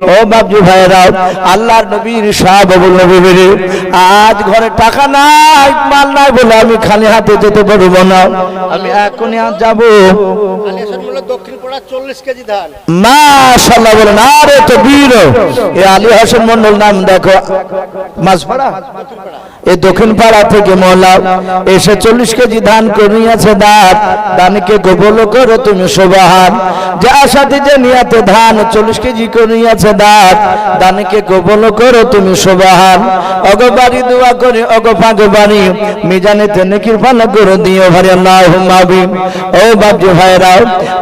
ও বাবজি ভাইরাও আল্লাহর নবীর বাবুল নবী আজ ঘরে টাকা নাই মাল নাই বলে আমি খালি হাতে যেতে পারব না। আমি এখনই আজ যাব। মাশাল্লাহ বলেন আরে তো বীর এ আলী হাসান মন্ডল নাম দেখো মাঝপাড়া এই দক্ষিণ পাড়া থেকে মহলা এসে চল্লিশ কেজি ধান করিয়াছে দাঁত দানকে গোবল করো তুমি শোভাহান যার সাথে যে নিয়াতে ধান চল্লিশ কেজি করিয়াছে দাঁত দানকে গোবল করো তুমি শোভাহান অগবাড়ি দোয়া করে অগপাগ বাড়ি মিজানে তেনেকির পালা করে দিও ভারি আল্লাহ মাবি ও বাবজি ভাইরাও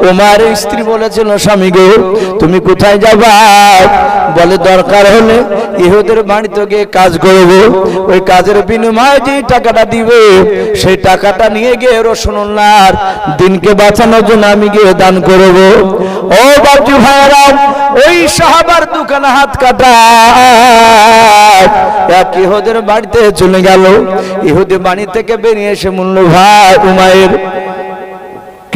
উমার স্ত্রী বলেছিল, স্বামী গো, তুমি কোথায় যাবা? বলে, দরকার হলে ইহুদের বাড়িতে গিয়ে কাজ করব। ওই কাজের বিনিময়ে যে টাকাটা দিবে, সেই টাকাটা নিয়ে গিয়ে রসুনার দিনকে বাঁচানোর জন্য আমি গিয়ে দান করব। ও বাবজি ভাইরা ওই সাহাবার দোকান হাত কাটা। এক ইহুদের বাড়িতে চলে গেল। ইহুদি বাড়ি থেকে বেরিয়ে এসে মূল্য ভাই উমায়ের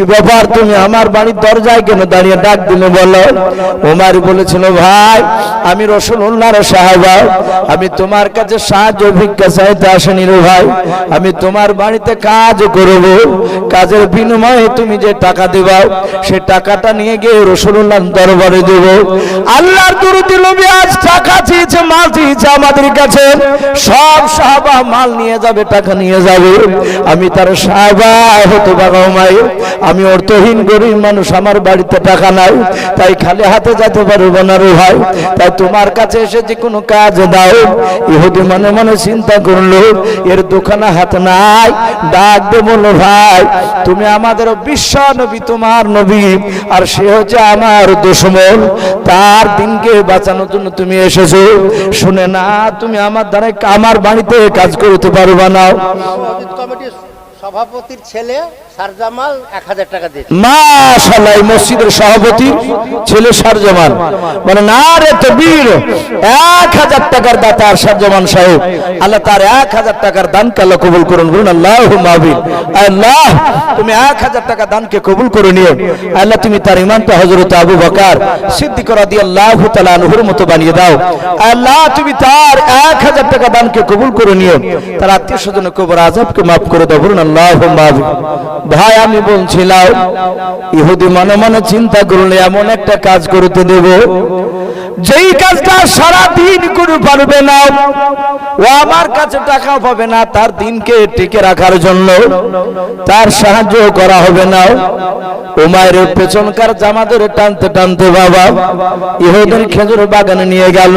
কি ব্যাপার তুমি আমার বাড়ির দরজায় কেন দাঁড়িয়ে ডাক দিলে বলো? ওমার বলেছিল, ভাই, আমি রসুল্লাহর সাহাবা। আমি তোমার কাছে সাহায্য ভিক্ষা চাইতে আসেনি রে ভাই। আমি তোমার বাড়িতে কাজ করব। কাজের বিনিময়ে তুমি যে টাকা দেবাও সে টাকাটা নিয়ে গিয়ে রসুল্লাহ দরবারে দেব। আল্লাহর দুরুদি নবী আজ টাকা চেয়েছে, মাল চেয়েছে আমাদের কাছে। সব সাহাবা মাল নিয়ে যাবে, টাকা নিয়ে যাবে। আমি তার সাহাবা হতে পারো মাই আমি অর্থহীন গরিব মানুষ আমার বাড়িতে টাকা নাই তাই খালি হাতে যেতে পারব না রে ভাই তাই তোমার কাছে এসে যে কোনো কাজ দাও ইহুদি মনে মনে চিন্তা করল এর দোকানে হাত নাই ডাক দে ভাই তুমি আমাদের বিশ্ব নবী তোমার নবী আর সে হচ্ছে আমার দুশ্মন তার দিনকে বাঁচানোর জন্য তুমি এসেছ শুনে না তুমি আমার দ্বারা আমার বাড়িতে কাজ করতে পারবা না সভাপতির ছেলে সারজামাল এক মসজিদের সভাপতি ছেলে মানে না রে তো বীর এক হাজার টাকার সারজামান সাহেব। আল্লাহ তার এক হাজার টাকার দানকে কবুল করুন, বলুন আল্লাহ আল্লাহ, তুমি এক হাজার টাকা দানকে কবুল করে নিও। আল্লাহ, তুমি তার ইমানটা হজরত আবু বকার সিদ্দিক রাদি আল্লাহ তালা মতো বানিয়ে দাও। আল্লাহ, তুমি তার এক হাজার টাকা দানকে কবুল করে নিও। তার আত্মীয় স্বজন কবর আজবকে মাফ করে দাও, বলুন ভাই আমি বলছিলাম ইহুদি মনে মনে চিন্তা করলে এমন একটা কাজ করতে দেব যেই কাজটা সারা দিন করে পারবে না, ও আমার কাছে টাকা পাবে না, তার দিনকে টিকে রাখার জন্য। তার সাহায্য করা হবে না। উমায়ের পেছনকার জামা ধরে টানতে টানতে বাবা ইহুদের খেজুর বাগানে নিয়ে গেল।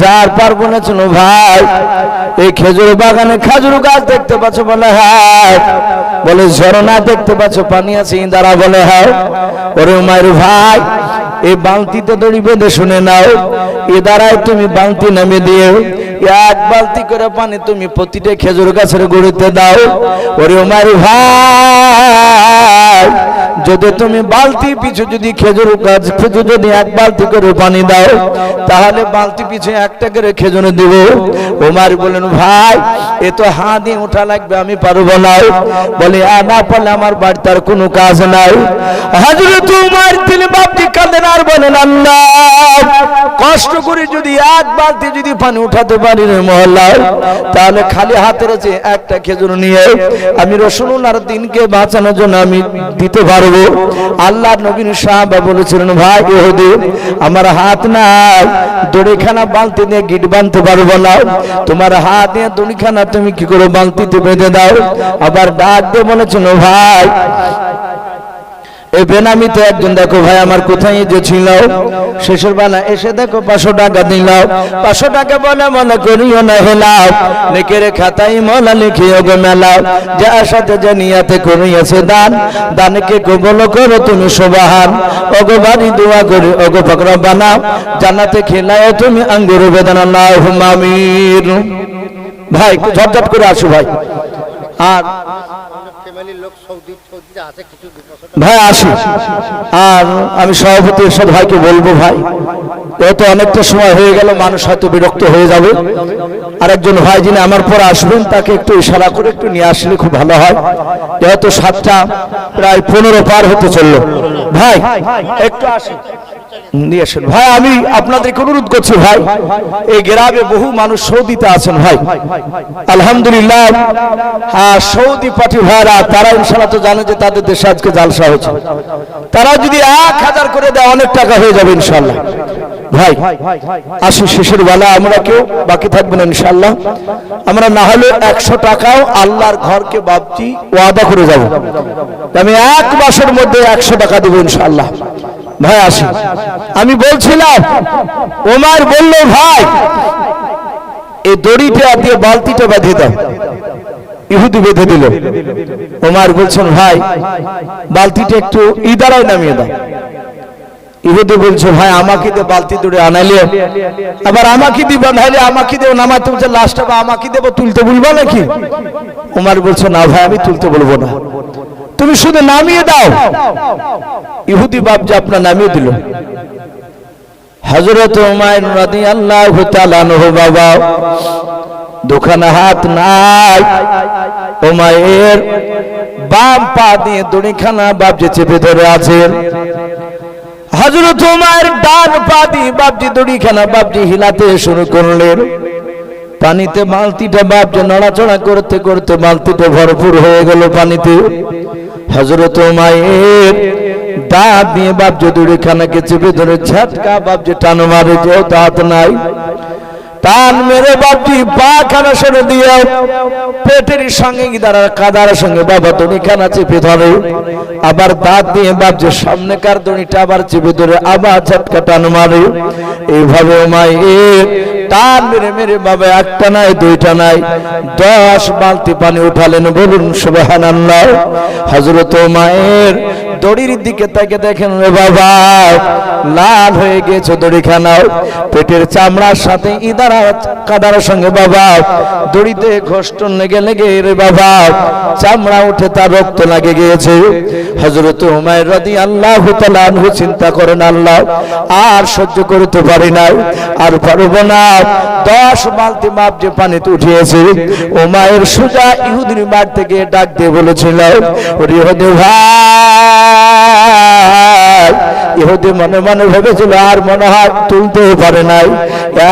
যার পার বলেছিল ভাই, এই খেজুর বাগানে খেজুর গাছ দেখতে পাচ্ছ বলে হ্যাঁ। বলে ঝরনা দেখতে পাচ্ছ, পানি আছে, ইন্দারা বলে হ্যাঁ ওরে উমায়ের ভাই, এই বালতিতে দড়ি বেঁধে শুনে নাও। এ দ্বারায় তুমি বালতি নামে দিও। এক বালতি করে পানি তুমি প্রতিটা খেজুর গাছের গড়িতে দাও। ওরে উমায়ের ভাই যদি তুমি বালতি পিছু যদি খেজুর গাছ পিছু যদি এক বালতি করে পানি দাও, তাহলে বালতি পিছু একটা করে খেজুর দেব। ওমার বলেন ভাই, এ তো হা দিয়ে উঠা লাগবে, আমি পারব না। বলে আর না পারলে আমার বাড়িতে আর কোনো কাজ নাই। হাজরে তোমার তিনি বাপটি কাঁদেন আর বলেন, আল্লাহ, কষ্ট করে যদি এক বালতি যদি পানি উঠাতে পারি মহল্লায়, তাহলে খালি হাতে রয়েছে একটা খেজুর নিয়ে আমি রসুল্লাহর দিনকে বাঁচানোর জন্য আমি দিতে পারব আল্লাহ নবীন সাহাবা বলেছিলেন, ভাই ইহুদি, আমার হাত নাই, দড়িখানা বালতি নিয়ে গিট বাঁধতে পারব না। তোমার হাত নিয়ে দড়িখানা তুমি কি করে বালতিতে বেঁধে দাও? আবার ডাক দিয়ে বলেছিল, ভাই এই বেনামিতে একজন, দেখো ভাই আমার কোথায় যে ছিল শেষের বেলা এসে দেখো পাঁচশো টাকা দিলাম। পাঁচশো টাকা বলে মনে করিও না হেলাও লিখে রে খাতাই মলা লিখিও গো মেলাও যার সাথে যে নিয়াতে করিয়াছে দান, দানকে কবল করো তুমি শোভাহান ওগো বাড়ি দোয়া করে ওগো ফকরা বানাও। জানাতে খেলায় তুমি আঙ্গুর বেদনা না হুমামির ভাই ঝটঝট করে আসো ভাই। আর ফ্যামিলির লোক সৌদি ভাই আসি আর আমি সভাপতি এসব ভাইকে বলব ভাই এত অনেকটা সময় হয়ে গেল, মানুষ হয়তো বিরক্ত হয়ে যাবে। আর একজন ভাই যিনি আমার পর আসবেন, তাকে একটু ইশারা করে একটু নিয়ে আসলে খুব ভালো হয়। যেহেতু সাতটা প্রায় পনেরো পার হতে চলল। ভাই, একটু আসি নিয়ে ভাই, আমি আপনাদেরকে অনুরোধ করছি ভাই, এই গ্রামে বহু মানুষ সৌদিতে আছেন ভাই। আলহামদুলিল্লাহ সৌদি পাঠি ভাইরা, তারা ইনশাল্লাহ তো জানে যে তাদের দেশে আজকে জালসা হচ্ছে তারা যদি এক হাজার করে দেয়, অনেক টাকা হয়ে যাবে ইনশাল্লাহ ভাই, আসি, শেষের বেলা আমরা কেউ বাকি থাকব না ইনশাল্লাহ আমরা না হলে একশো টাকাও আল্লাহর ঘরকে ভাবছি ওয়াদা করে যাব। আমি এক মাসের মধ্যে একশো টাকা দেবো ইনশাল্লাহ ভাই আসি আমি বলছিলাম, ওমার বলল, ভাই, এই দড়িটা দিয়ে বালতিটা বেঁধে দাও। ইহুদি বেঁধে দিল। ওমার বলছেন, ভাই, বালতিটা একটু ইদারায় নামিয়ে দাও। ইহুদি বলছে, ভাই, আমাকে দিয়ে বালতি দূরে আনাইলে আবার আমাকে দিব নাইলে আমাকে দেবো নামাতে তুলছে লাস্ট আবার আমাকে দেবো তুলতে বলব নাকি? ওমার বলছে, না ভাই, আমি তুলতে বলব না। তুমি শুধু নামিয়ে দাও। ইহুদি যে আপনার নামিয়ে দিল। হজরত বাবা হাত নাই। উমায়ের বাম পা দিয়ে যে চেপে ধরে হজরত উমায়ের ডান পা দিয়ে বাপজি দড়িখানা বাপজি হিলাতে শুরু করলেন। পানিতে বালতিটা বাপজি নড়াচড়া করতে করতে মালতিটা ভরপুর হয়ে গেল পানিতে। হজরত উমায়ের দাঁত দিয়ে বাপজি দড়িখানাকে চেপে ধরে ঝাটকা বাপজি টান মারে, যেও দাঁত নাই। টান মেরে বাপটি পা খানা সরে দিয়ে পেটের সঙ্গে দাঁড়ার কাদার সঙ্গে, বাবা দড়ি খানা চেপে ধরে। আবার দাঁত দিয়ে বাপ যে সামনেকার দড়িটা আবার চেপে ধরে, আবার ঝটকা টান মারে। এইভাবে মায়ের টান মেরে মেরে বাবা একটা নাই, দুইটা নাই। দশ বালতি পানি উঠালেন, বলুন সুবাহান আল্লাহ হজরত মায়ের দড়ির দিকে তাকে দেখেন রে বাবা, লাল হয়ে গেছে দড়িখানাও। পেটের চামড়ার সাথে ইদারা কাদার সঙ্গে, বাবা, দড়িতে ঘষ্টন লেগে লেগে, রে বাবা, চামড়া উঠে তার রক্ত লাগে গিয়েছে। হজরত হুমায়ুর রাদি আল্লাহ আনহু চিন্তা করেন, আল্লাহ, আর সহ্য করতে পারি না আর পারব না। দশ বালতি মাপ যে পানিতে উঠিয়েছে। মায়ের সোজা ইহুদির মাঠ থেকে ডাক দিয়ে বলেছিল ভাই ইহুদি মনে মনে ভেবেছিল আর মনে হয় তুলতেও পারে নাই।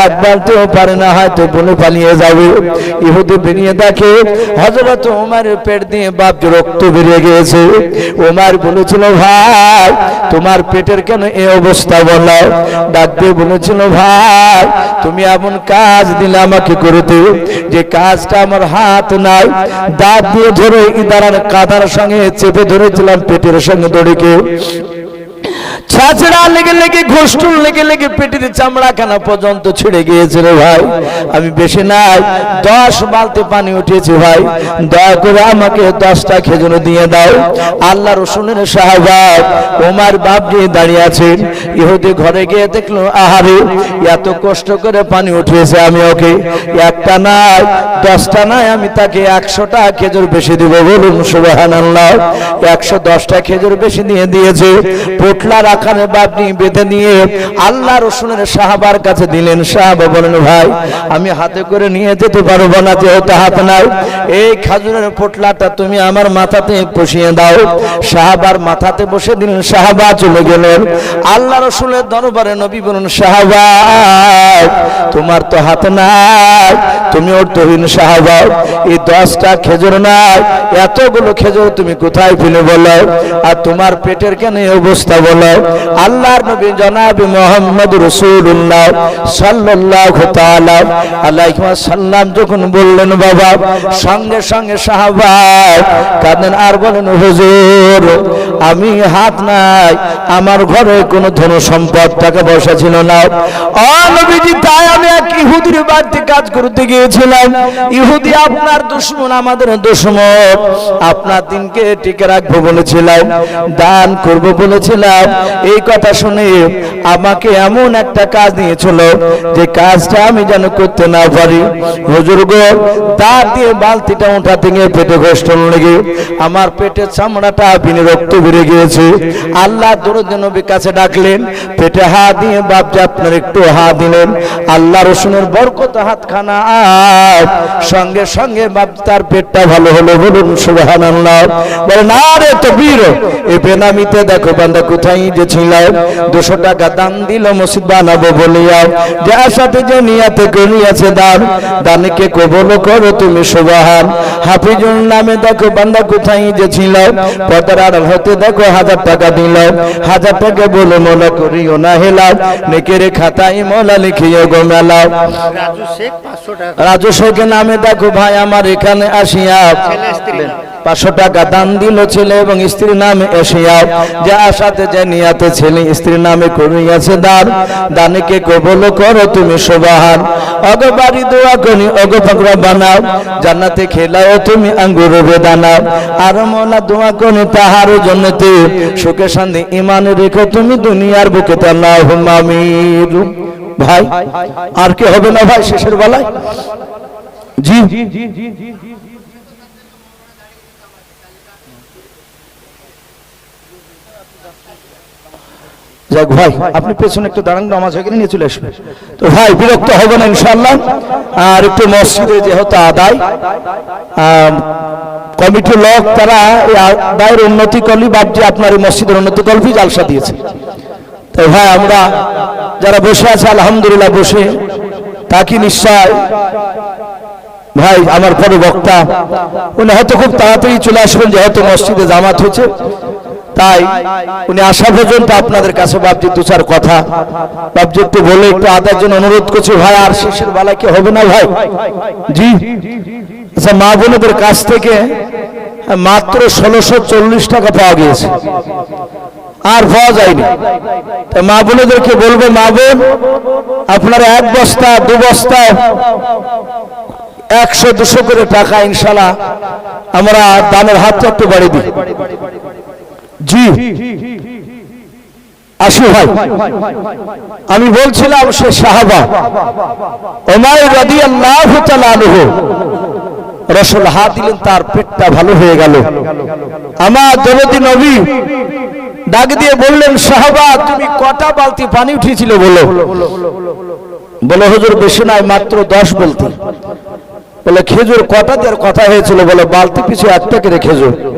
এক বালতেও পারে না, হয়তো বলে পালিয়ে যাবে। ইহুদি বেরিয়ে দেখে হজরত উমারের পেট দিয়ে বাপ রক্ত বেরিয়ে গিয়েছে। উমার বলেছিল, ভাই, তোমার পেটের কেন এই অবস্থা বলো? ডাক বলেছিল, ভাই, তুমি এমন কাজ দিলে আমাকে করতে, যে কাজটা আমার হাত নাই। দাঁত দিয়ে ধরে ইদারার কাদার সঙ্গে চেপে ধরেছিলাম পেটের সঙ্গে দড়িকে। ছাছড়া লেগে লেগে ঘোষ্টুল লেগে লেগে পেটের চামড়া খানা পর্যন্ত ছিঁড়ে গিয়েছে রে ভাই। আমি বেশি নাই, দশ বালতি পানি উঠেছি ভাই। দয়া করে আমাকে দশটা খেজুর দিয়ে দাও। আল্লাহ রসুনের সাহাবাব ওমার বাপ দিয়ে দাঁড়িয়ে আছেন। ইহুদি ঘরে গিয়ে দেখল, আহারে, এত কষ্ট করে পানি উঠিয়েছে আমি ওকে। একটা নাই, দশটা নাই, আমি তাকে একশোটা খেজুর বেশি দিব বলুন আল্লাহ একশো দশটা খেজুর বেশি নিয়ে দিয়েছে। পোটলার আকারে বাপনি বেঁধে নিয়ে আল্লাহ রসুনের সাহাবার কাছে দিলেন, সাহাবা বলেন, ভাই, আমি হাতে করে নিয়ে যেতে পারব না, যেহেতু হাত নাই। এই খাজুরের পোটলাটা তুমি আমার মাথাতে বসিয়ে দাও। সাহাবার মাথাতে বসে দিলেন, সাহাবা চলে গেলেন। আল্লাহ রসুলের দরবারে নবী বলুন সাহাবা, তোমার তো হাত নাই, তুমি অর্থহীন সাহাবা। এই দশটা খেজুর নাই, এতগুলো খেজুর তুমি কোথায় ফেলে বলো? আর তোমার পেটের কেন অবস্থা বলো? আল্লাহর নবী জনাব মোহাম্মদ রসুল্লাহ সাল্লাল্লাহু তাআলা আলাইহি সাল্লাম যখন বললেন, বাবা, সঙ্গে সঙ্গে সাহাবা কাঁদেন আর বলেন, হুজুর, আমি হাত নাই, আমার ঘরে কোনো ধন সম্পদ টাকা পয়সা ছিল না। ও নবীজি, তাই আমি এক ইহুদির বাড়িতে কাজ করতে গিয়েছিলাম। ইহুদি আপনার দুশ্মন, আমাদের দুশ্মন। আপনার দিনকে টিকে রাখব বলেছিলাম, দান করব বলেছিলাম। এই কথা শুনে আমাকে এমন একটা কাজ দিয়েছিল যে কাজটা আমি যেন করতে না পারি। হুজুর গো দিয়ে বালতিটা উঠাতে গিয়ে পেটে কষ্ট লেগে আমার পেটের চামড়াটা বিনে রক্ত বেড়ে গিয়েছে। আল্লাহ দরদ কাছে ডাকলেন, পেটে হা দিয়ে বাপ যে আপনার একটু হা দিলেন। আল্লাহ রসুনের বরকত হাত খানা সঙ্গে সঙ্গে বাপ তার পেটটা ভালো হলো, বলুন সুবহানাল্লাহ। বলে, না রে তো বীর এই বেনামিতে দেখো বান্দা কোথায় যে ছিল দুশো টাকা দান দিল মসজিদ বানাবো বলিয়া যার সাথে যে নিয়াতে করিয়াছে দান দানকে কবল করো তুমি সুবাহান। হাফিজুর নামে দেখো বান্দা কোথায় যে ছিল পদার আড়াল হতে দেখো হাজার টাকা দিল। হাজার টাকা বলে মনে করিও না হেলাও নেকের খাতায় মোলা লিখিও গো মেলাও। রাজু শেখ নামে দেখো ভাই আমার এখানে আসিয়া। পাঁচশো টাকা দান দিল ছেলে এবং স্ত্রীর নামে এসিয়া যে আশাতে যে নিয়াতে ছেলে, স্ত্রীর নামে করিয়াছে দান। দানিকে কবল করো তুমি সোবাহান। অগ বাড়ি দোয়া করি, অগ পাকড়া বানাও। জান্নাতে খেলাও তুমি আঙ্গুর বেদানাও। আর মোলা দোয়া করি তাহার জন্যতে। সুখে শান্তি ইমান রেখো তুমি দুনিয়ার বুকে তাল্লাহ মামির ভাই, আর কি হবে না ভাই শেষের বেলায়? জি জি জি জি। যাক ভাই আপনি পেছনে একটু দাঁড়ান নামাজ গেলে নিয়ে চলে আসবেন। তো ভাই বিরক্ত হবে না ইনশাল্লাহ আর একটু মসজিদে যেহেতু আদায় আম, কমিটির লোক তারা আদায়ের উন্নতি করলি বাপজি আপনার এই মসজিদের উন্নতি করবি জালসা দিয়েছে। তো ভাই আমরা যারা বসে আছে আলহামদুলিল্লাহ বসে তাকে নিশ্চয় ভাই আমার পরে বক্তা উনি হয়তো খুব তাড়াতাড়ি চলে আসবেন যেহেতু মসজিদে জামাত হয়েছে। তাই উনি আসা পর্যন্ত আপনাদের কাছে বাপজি দু চার কথা। বাপজি একটু বলে একটু আদার জন্য অনুরোধ করছি, ভাই, আর শেষের বেলায় কি হবে না, ভাই? জি আচ্ছা মা বোনদের কাছ থেকে মাত্র ষোলোশো চল্লিশ টাকা পাওয়া গিয়েছে। আর পাওয়া যায়নি। মা বোনদেরকে বলব, মা বোন, আপনারা এক বস্তা, দু বস্তা, একশো, দুশো করে টাকা ইনশাল্লাহ আমরা দামের হাতটা একটু বাড়িয়ে দিই। জি। আসু ভাই। আমি বলছিলাম সে সাহাবা ওমায় রাদি আল্লাহ রসুল হাত দিলেন, তার পেটটা ভালো হয়ে গেল। আমার দেবতী নবী ডাক দিয়ে বললেন, সাহাবা, তুমি কটা বালতি পানি উঠিয়েছিল বলো? বলে, হুজুর, বেশি নয়, মাত্র দশ বলতে। বলে, খেজুর কটা দেওয়ার কথা হয়েছিল? বলে, বালতি পিছু একটা করে খেজুর।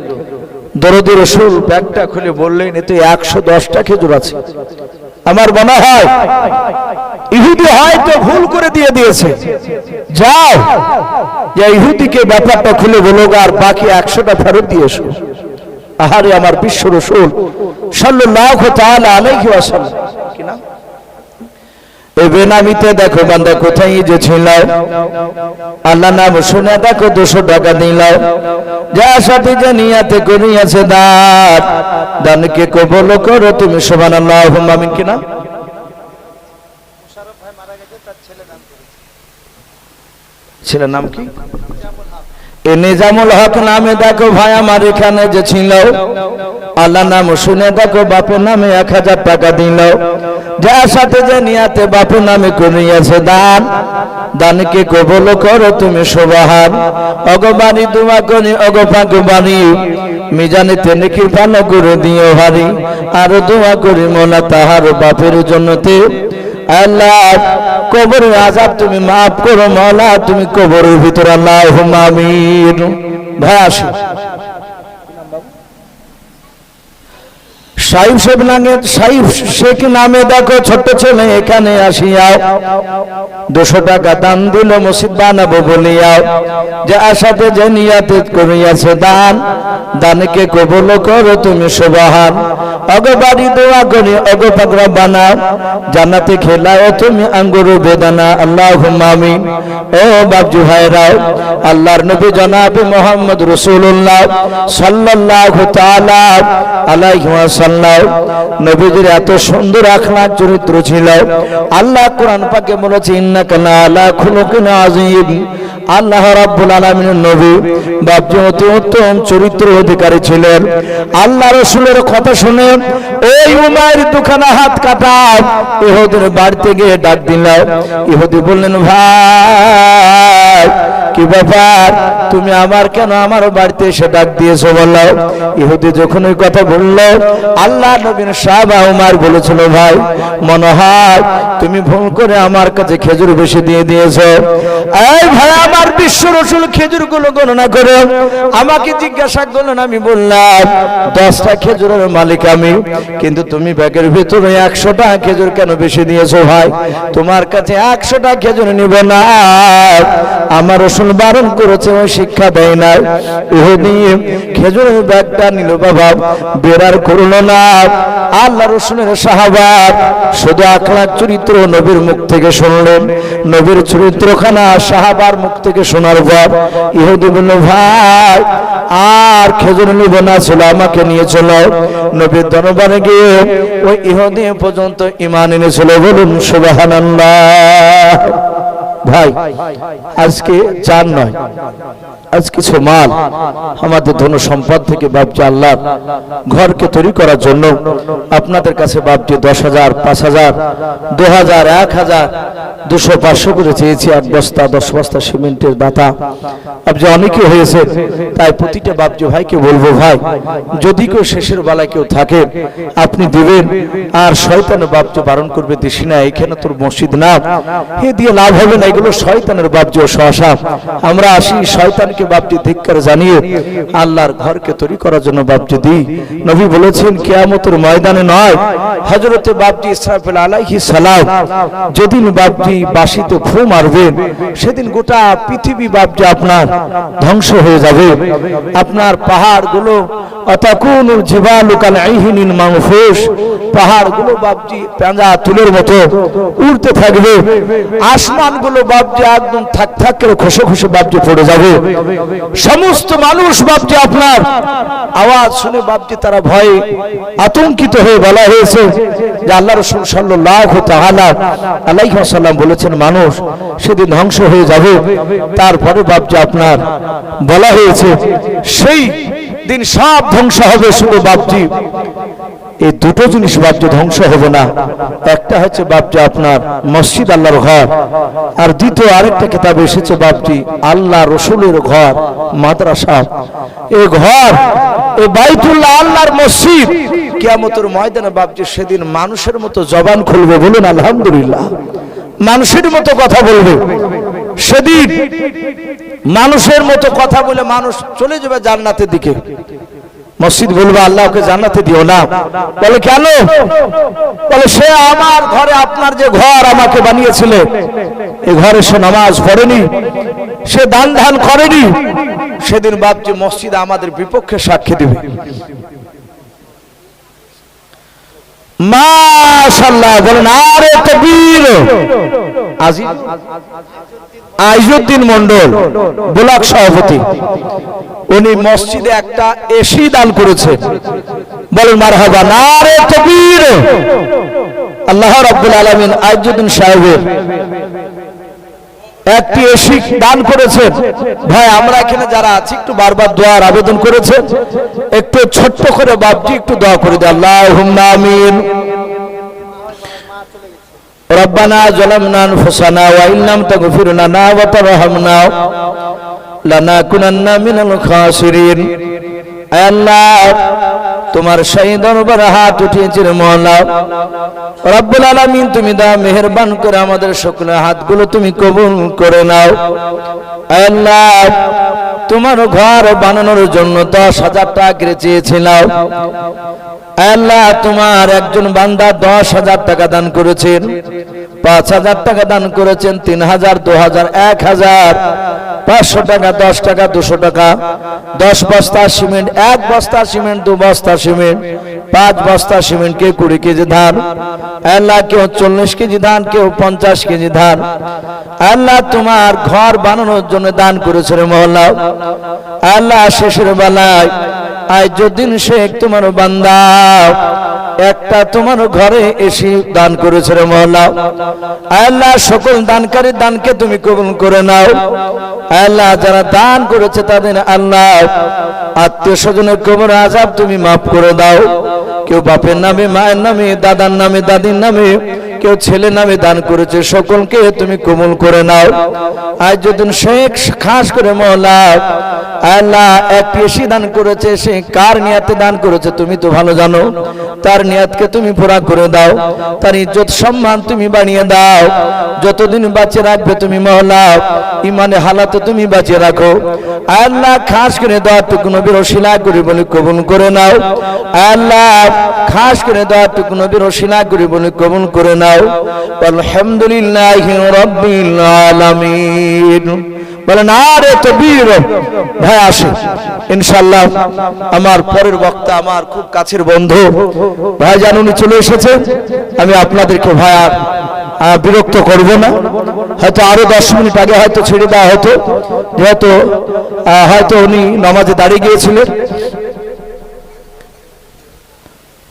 দরদি রসুল ব্যাগটা খুলে বললেন, এতে একশো দশটা খেজুর আছে। আমার মনে হয়, ইহুদি হয়তো ভুল করে দিয়ে দিয়েছে। যাও ইহুদিকে ব্যাপারটা খুলে বলো, আর বাকি একশোটা ফেরত দিয়ে এসো। আহারে আমার বিশ্ব রসুল সাল্লাল্লাহু তাআলা আলাইহি ওয়াসাল্লাম। কি নাম? এই বেনামিতে দেখো বান্দা কোথায় যে ছিল আল্লাহ নাম শুনে দেখো দুশো টাকা দিল যা সাথে যে নিয়াতে করিয়াছে দাঁত। দানকে কবল করো তুমি সমান আল্লাহ আমিন কিনা? ছেলের নাম কি? এ নিজামুল হক নামে দেখো ভাই, আমার এখানে যে ছিল। আল্লাহ নাম শুনে দেখো, বাপের নামে এক হাজার টাকা দিল। যার সাথে যে নিয়াতে বাপের নামে করিয়াছে দান। দানকে কবল করো তুমি সোবাহান। অগবাণী দুমা করি অগপাক বাণী মিজানে তেনে কৃপান করে দিও হারি আর দোয়া করি মোলা তাহার বাপের জন্যতে। আল্লাহ কবরের আজাব তুমি মাফ করো মৌলা তুমি কবরের ভিতর আল্লাহ আমি ভাই আসি। সাইফ শেখ নামে, সাইফ শেখ নামে দেখো ছোট্ট ছেলে, এখানে আসিয়াও। দুশো টাকা দান দিল মসজিদ বানাবো বলিয়াও। যে নিয়াতে দান দানকে কবল করো তুমি সুবাহান। অগ বাড়ি দোয়া করি, অগ পাকড়া বানাও। জানাতে খেলাও তুমি আঙ্গুর বেদানা আল্লাহ মামি ও বাবজু ভাইরাও, আল্লাহর নবী জনাবে মোহাম্মদ রসুল্লাহ সাল্লাল্লাহু তাআলা আলাইহি ওয়াসাল্লাম নবীজির এত সুন্দর আখলাক চরিত্র ছিল। আল্লাহ কোরআন পাকে বলেছে, ইন্নাকা আলা খুলুকিন আযীম। আল্লাহ রাব্বুল আলামিনের নবী বাপজি অতি উত্তম চরিত্র অধিকারী ছিলেন। আল্লাহ রসুলের কথা শুনে ওই উমায়ের দুখানা হাত কাটা ইহুদির বাড়িতে গিয়ে ডাক দিল। ইহুদি বললেন, ভাই কি ব্যাপার? তুমি আমার কেন আমার বাড়িতে এসে ডাক দিয়েছ বলল ইহুদি যখন ওই কথা বলল, আল্লাহ নবীন সাহাবা উমার বলেছিল, ভাই, মনে হয় তুমি ভুল করে আমার কাছে খেজুর বেশি দিয়ে দিয়েছ। এই ভাই, আমার বিশ্ব রসুল খেজুরগুলো গণনা করে। আমাকে জিজ্ঞাসা করলেন, আমি বললাম, দশটা খেজুরের মালিক আমি, কিন্তু তুমি ব্যাগের ভিতরে একশোটা খেজুর কেন বেশি দিয়েছ ভাই? তোমার কাছে একশোটা খেজুর নিব না। আমার রসুল বারণ করেছে, ওই শিক্ষা দেয় না ইহুদি খেজুরের ব্যাগটা নিল বাবা, বেরার করল না। আল্লাহ রসুলের সাহাবাদ শুধু আখলাক চরিত্র নবীর মুখ থেকে শুনলেন। নবীর চরিত্রখানা সাহাবার মুখ থেকে শোনার পর ইহুদি বলল, ভাই, আর খেজুর নিব না, ছিল আমাকে নিয়ে চলো। নবীর দরবারে গিয়ে ওই ইহুদি পর্যন্ত ইমান এনেছিল। বলুন, সুবহানাল্লাহ। ভাই আজকে চার নয়। আজ কিছু মাল আমাদের ধন সম্পদ থেকে বাপজি আল্লাহ, ঘরকে তৈরি করার জন্য আপনাদের কাছে বাপজি দশ হাজার, পাঁচ হাজার, দু হাজার, এক হাজার, দুশো, পাঁচশো করে চেয়েছি এক বস্তা, দশ বস্তা সিমেন্টের দাতা। বাপজি অনেকে হয়েছে, তাই প্রতিটা বাপজি ভাইকে বলব, ভাই, যদি কেউ শেষের বেলায় কেউ থাকে, আপনি দিবেন। আর শয়তানের বাপজি বারণ করবে, দিসি না, এখানে তোর মসজিদ না। হে দিয়ে লাভ হবে না, এগুলো শয়তানের বাপজি ও শশা আমরা আসি, শয়তানকে বাপজি ধিক্কার জানিয়ে, আল্লাহর ঘরকে তৈরি করার জন্য বাপজি দিই। নবী বলেছেন, কিয়ামতের ময়দানে নয়, হযরতে বাপজি ইসরাফিল আলাইহিস সালাম, যেদিন বাপজি বাসিতে ফু মারবেন সেদিন গোটা পৃথিবী বাপজি আপনার ধ্বংস হয়ে যাবে। আপনার পাহাড়গুলো অতাকুন জিবালু কাল আইহিনিন মানফুস, পাহাড়গুলো বাপজি পেঁজা তুলের মতো উড়তে থাকবে। আসমানগুলো বাপজি একদম থাক থাক করে খসে খসে বাপজি পড়ে যাবে। সমস্ত মানুষ বাপজি আপনার আওয়াজ শুনে বাপটি তারা ভয়ে আতঙ্কিত হয়ে বলা হয়েছে যে আল্লাহ রসুল তাআলা আলাইহি ওয়াসাল্লাম বলেছেন, মানুষ সেদিন ধ্বংস হয়ে যাবে। তারপরে বাপজি আপনার। বলা হয়েছে, সেই দিন সব ধ্বংস হবে শুধু বাপজি এই দুটো জিনিস বাপজি ধ্বংস হবে না। একটা হচ্ছে বাপজি আপনার মসজিদ আল্লাহর ঘর, আর দ্বিতীয় আরেকটা কিতাব এসেছে বাপজি আল্লাহ রসুলের ঘর, মাদ্রাসা। এই ঘর এই বাইতুল্লাহ আল্লাহর মসজিদ। কিয়ামতের ময়দানে বাপজি সেদিন মানুষের মতো জবান খুলবে বলুন, আলহামদুলিল্লাহ। মানুষের মতো কথা বলবে। সেদিন মানুষের মতো কথা বলে মানুষ চলে যাবে জান্নাতের দিকে। মসজিদ বলবে, আল্লাহকে জানাতে দিও না। বলে, কেন? বলে, সে আমার ঘরে আপনার যে ঘর আমাকে বানিয়েছিল এই ঘরে সে নামাজ পড়েনি, সে দান ধান করেনি, সেদিন বাপজি মসজিদ আমাদের বিপক্ষে সাক্ষী দিবে। মাশাল্লাহ বলেন, আরে তকবীর! আজি আইজুদ্দিন মন্ডল ব্লক সভাপতি। উনি মসজিদে একটা এসি দান করেছে বলেন, মারহাবা, নারে তকবীর। আল্লাহ রাব্বুল আলামিন আইজুদ্দিন সাহেবের একটি এসি দান করেছেন। ভাই, আমরা এখানে যারা আছি, একটু বারবার দোয়ার আবেদন করেছেন। একটু ছোট্ট করে বাপজি একটু দোয়া করে দেয় আল্লাহ আমিন। ربنا ظلمنا انفسنا وان لم تغفر لنا وترحمنا لنكونن من الخاسرين আয় আল্লাহ তোমার সেই দরবার হাত উঠিয়েছিল মহল্লা রব্বুল আলামিন তুমি দা মেহেরবান করে আমাদের সকলের হাতগুলো তুমি কবুল করে নাও আয় আল্লাহ তোমার ঘর বানানোর জন্য দশ হাজার টাকা চেয়েছিলাম। আল্লাহ তোমার একজন বান্দা দশ হাজার টাকা দান করেছেন, পাঁচ হাজার টাকা দান করেছেন, তিন হাজার, দু হাজার, এক হাজার, পাঁচশো টাকা, দশ টাকা, দুশো টাকা, দশ বস্তা সিমেন্ট, এক বস্তা সিমেন্ট, দু বস্তা সিমেন্ট। পাঁচ বস্তা সিমেন্ট, কেউ কুড়ি কেজি ধান, আল্লাহ কেউ চল্লিশ কেজি ধান, কেউ পঞ্চাশ কেজি ধান। আল্লাহ তোমার ঘর বানানোর জন্য দান করেছে মহল্লা আল্লাহ শেষের বেলায় আইজুদ্দিন শেখ তোমার বান্দা, একটা তোমার ঘরে এসে দান করেছে রে মহল্লা আল্লাহ সকল দানকারী দানকে তুমি কবুল করে নাও। আল্লাহ যারা দান করেছে তাদের আল্লাহ আত্মীয় স্বজনের কবর আজাব তুমি মাফ করে দাও। কেউ বাপের নামে, মায়ের নামে, দাদার নামে, দাদির নামে কেউ ছেলে নামে দান করেছে, সকলকে তুমি কবুল করে নাও। আজ যদি শেখ খাস করে মহলা আল্লাহ একটি এসি দান করেছে, সে কার নিয়াতে দান করেছে তুমি তো ভালো জানো। তার নিয়াতকে তুমি পুরা করে দাও, তার ইজ্জত সম্মান তুমি বানিয়ে দাও। যতদিন বাঁচিয়ে রাখবে তুমি মহলা ইমানে হালাতে তুমি বাঁচিয়ে রাখো। আল্লাহ খাস করে দেওয়াটুকু নবীর শিলা করে বলে কবুল করে নাও। আল্লাহ খাস করে দেওয়াটুকু নবীর শিলা করে বলে কবুল করে নাও। আলহামদুলিল্লাহ রব্বিল আলামিন। বলেন, আরে তো বীর ভাই আসে। ইনশাল্লাহ আমার পরের বক্তা আমার খুব কাছের বন্ধু। ভাই জান, উনি চলে এসেছে। আমি আপনাদেরকে ভাই আর বিরক্ত করব না। হয়তো আরও দশ মিনিট আগে হয়তো ছেড়ে দেওয়া হতো। যেহেতু হয়তো উনি নামাজে দাঁড়িয়ে গিয়েছিলেন।